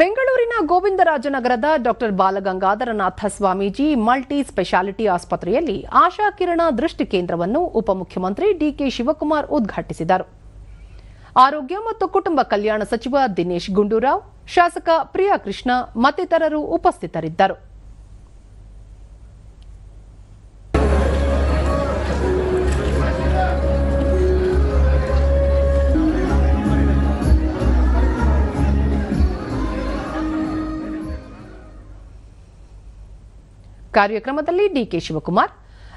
ಬೆಂಗಳೂರಿನ ಗೋವಿಂದರಾಜನಗರದ doctor Balagangadharanatha Swamiji multi speciality ಆಸ್ಪತ್ರೆಯಲ್ಲಿ ಆಶಾ ಕಿರಣ ದೃಷ್ಟಿ ಕೇಂದ್ರವನ್ನು ಉಪಮುಖ್ಯಮಂತ್ರಿ ಡಿಕೆ ಶಿವಕುಮಾರ್ ಉದ್ಘಾಟಿಸಿದರು. ಆರೋಗ್ಯ ಮತ್ತು ಕುಟುಂಬ ಕಲ್ಯಾಣ ಸಚಿವ ದಿನೇಶ್ ಗುಂಡೂರಾವ್, ಶಾಸಕ ಪ್ರಿಯಾಕೃಷ್ಣ ಮತ್ತಿತರರು ಉಪಸ್ಥಿತರಿದ್ದರು. ಕಾರ್ಯಕ್ರಮದಲ್ಲಿ ಡಿಕೆ ಶಿವಕುಮಾರ್.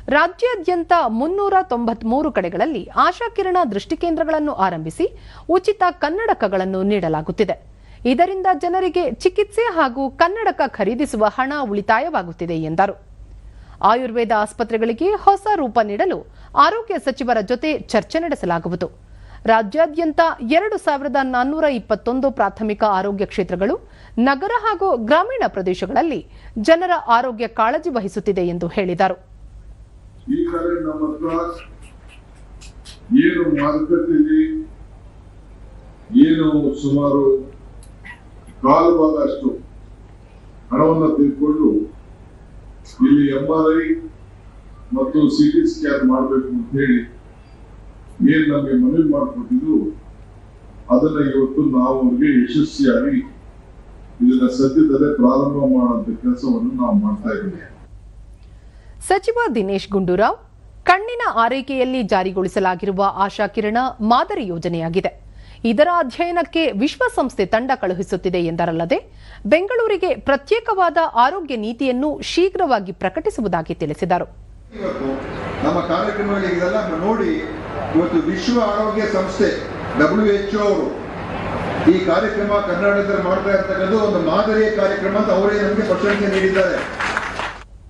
ರಾಜ್ಯಾದ್ಯಂತ ಮುನ್ನೂರ ತೊಂಬತ್ಮೂರು ಕಡೆಗಳಲ್ಲಿ ಆಶಾಕಿರಣ ದೃಷ್ಟಿಕೇಂದ್ರಗಳನ್ನು ದೃಷ್ಟಿ ಕೇಂದ್ರಗಳನ್ನು ಆರಂಭಿಸಿ ಉಚಿತ ಕನ್ನಡಕಗಳನ್ನು ನೀಡಲಾಗುತ್ತಿದೆ. ಇದರಿಂದ ಜನರಿಗೆ ಚಿಕಿತ್ಸೆ ಹಾಗೂ ಕನ್ನಡಕ ಖರೀದಿಸುವ ಹಣ ಉಳಿತಾಯವಾಗುತ್ತಿದೆ ಎಂದರು. ಆಯುರ್ವೇದ ಆಸ್ಪತ್ರೆಗಳಿಗೆ ಹೊಸ ರೂಪ ನೀಡಲು ಆರೋಗ್ಯ ಸಚಿವರ ಜೊತೆ ಚರ್ಚೆ ನಡೆಸಲಾಗುವುದು. ರಾಜ್ಯಾದ್ಯಂತ ಎರಡು ಸಾವಿರದ ನಾನ್ನೂರ ಇಪ್ಪತ್ತೊಂದು ಪ್ರಾಥಮಿಕ ಆರೋಗ್ಯ ಕ್ಷೇತ್ರಗಳು, ನಗರ ಹಾಗೂ ಗ್ರಾಮೀಣ ಪ್ರದೇಶಗಳಲ್ಲಿ ಜನರ ಆರೋಗ್ಯ ಕಾಳಜಿ ವಹಿಸುತ್ತಿದೆ ಎಂದು ಹೇಳಿದರು. ಏನು ಏನು ಸುಮಾರು ಕಾಲು ಹಣವನ್ನು ತೆಗೆದುಕೊಂಡು ಇಲ್ಲಿ ಎಂ ಆರ್ ಐ ಮತ್ತು ಸಿಟಿ ಸ್ಕ್ಯಾನ್ ಮಾಡಬೇಕು ಅಂತ ಹೇಳಿ ಏನ್ ನಮಗೆ ಮನವಿ ಮಾಡಿಕೊಟ್ಟಿದ್ರು ಅದನ್ನ ಇವತ್ತು ನಾವು ಅವ್ರಿಗೆ ಯಶಸ್ವಿಯಾಗಿ ಇದನ್ನ ಸದ್ಯದಲ್ಲೇ ಪ್ರಾರಂಭ ಮಾಡುವಂತ ಕೆಲಸವನ್ನು ನಾವು ಮಾಡ್ತಾ ಇದ್ದೀವಿ. ಸಚಿವ ದಿನೇಶ್ ಗುಂಡೂರಾವ್ ಕಣ್ಣಿನ ಆರೈಕೆಯಲ್ಲಿ ಜಾರಿಗೊಳಿಸಲಾಗಿರುವ ಆಶಾ ಕಿರಣ ಮಾದರಿ ಯೋಜನೆಯಾಗಿದೆ. ಇದರ ಅಧ್ಯಯನಕ್ಕೆ ವಿಶ್ವಸಂಸ್ಥೆ ತಂಡ ಕಳುಹಿಸುತ್ತಿದೆ ಎಂದರಲ್ಲದೆ ಬೆಂಗಳೂರಿಗೆ ಪ್ರತ್ಯೇಕವಾದ ಆರೋಗ್ಯ ನೀತಿಯನ್ನು ಶೀಘ್ರವಾಗಿ ಪ್ರಕಟಿಸುವುದಾಗಿ ತಿಳಿಸಿದರು. ಇವತ್ತು ವಿಶ್ವ ಆರೋಗ್ಯ ಸಂಸ್ಥೆ ಡಬ್ಲ್ಯೂ ಎಚ್ ಅವರು ಈ ಕಾರ್ಯಕ್ರಮ ಕರ್ನಾಟಕದಲ್ಲಿ ಮಾಡ್ತಾ ಇರ್ತಕ್ಕಂಥ ಒಂದು ಮಾದರಿಯ ಕಾರ್ಯಕ್ರಮ ಅಂತ ಅವರೇ ನಮಗೆ ಪ್ರಶಂಸೆ ನೀಡಿದ್ದಾರೆ.